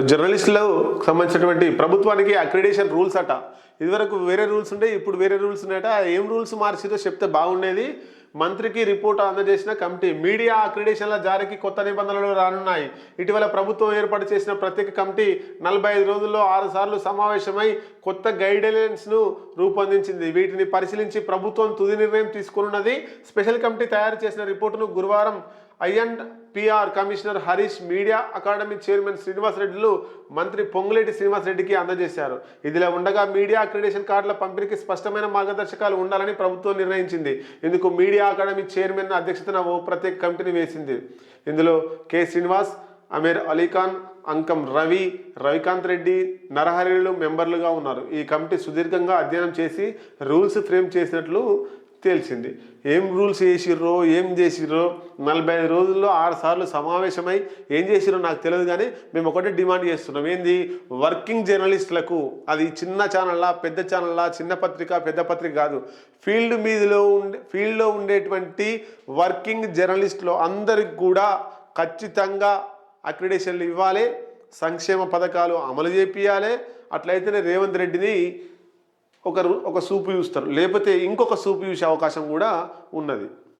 జర్నలిస్టులకు సంబంధించినటువంటి ప్రభుత్వానికి అక్రిడేషన్ రూల్స్ అట. ఇదివరకు వేరే రూల్స్ ఉండే ఇప్పుడు వేరే రూల్స్ ఉన్నాయట. ఏం రూల్స్ మార్చిందో చెప్తే బాగుండేది. మంత్రికి రిపోర్ట్ అందజేసిన కమిటీ మీడియా అక్రిడేషన్ల జారీకి కొత్త నిబంధనలు రానున్నాయి. ఇటీవల ప్రభుత్వం ఏర్పాటు చేసిన ప్రత్యేక కమిటీ నలభై ఐదు రోజుల్లో ఆరు సార్లు సమావేశమై కొత్త గైడ్లైన్స్ను రూపొందించింది. వీటిని పరిశీలించి ప్రభుత్వం తుది నిర్ణయం తీసుకున్నది స్పెషల్ కమిటీ తయారు చేసిన రిపోర్టును గురువారం I and PR commissioner Harish media academy chairman శ్రీనివాసరెడ్డిలు మంత్రి పొంగులేటి శ్రీనివాస్ రెడ్డికి అందజేశారు. ఇదిలా ఉండగా మీడియా అక్రిడేషన్ కార్డుల పంపిణీకి స్పష్టమైన మార్గదర్శకాలు ఉండాలని ప్రభుత్వం నిర్ణయించింది. ఇందుకు మీడియా అకాడమీ చైర్మన్ అధ్యక్షతన ఓ ప్రత్యేక కమిటీని వేసింది. ఇందులో కె శ్రీనివాస్ అమీర్ అలీఖాన్ అంకం రవి రవికాంత్ రెడ్డి నరహరిలు మెంబర్లుగా ఉన్నారు. ఈ కమిటీ సుదీర్ఘంగా అధ్యయనం చేసి రూల్స్ ఫ్రేమ్ చేసినట్లు తేల్చింది. ఏం రూల్స్ చేసిర్రో ఏం చేసిర్రో నలభై ఐదు రోజుల్లో ఆరు సార్లు సమావేశమై ఏం చేసిరో నాకు తెలియదు కానీ మేము ఒకటే డిమాండ్ చేస్తున్నాం. ఏంది? వర్కింగ్ జర్నలిస్టులకు అది చిన్న ఛానల్లా పెద్ద ఛానల్లా చిన్న పత్రిక పెద్ద పత్రిక కాదు. ఫీల్డ్ మీదలో ఉండే ఫీల్డ్లో ఉండేటువంటి వర్కింగ్ జర్నలిస్టులు అందరికి కూడా ఖచ్చితంగా అక్రిడేషన్లు ఇవ్వాలి సంక్షేమ పథకాలు అమలు చేపియాలి అట్లయితేనే రేవంత్ రెడ్డిని ఒకరు ఒక సూపు చూస్తారు. లేకపోతే ఇంకొక సూపు చూసే అవకాశం కూడా ఉన్నది.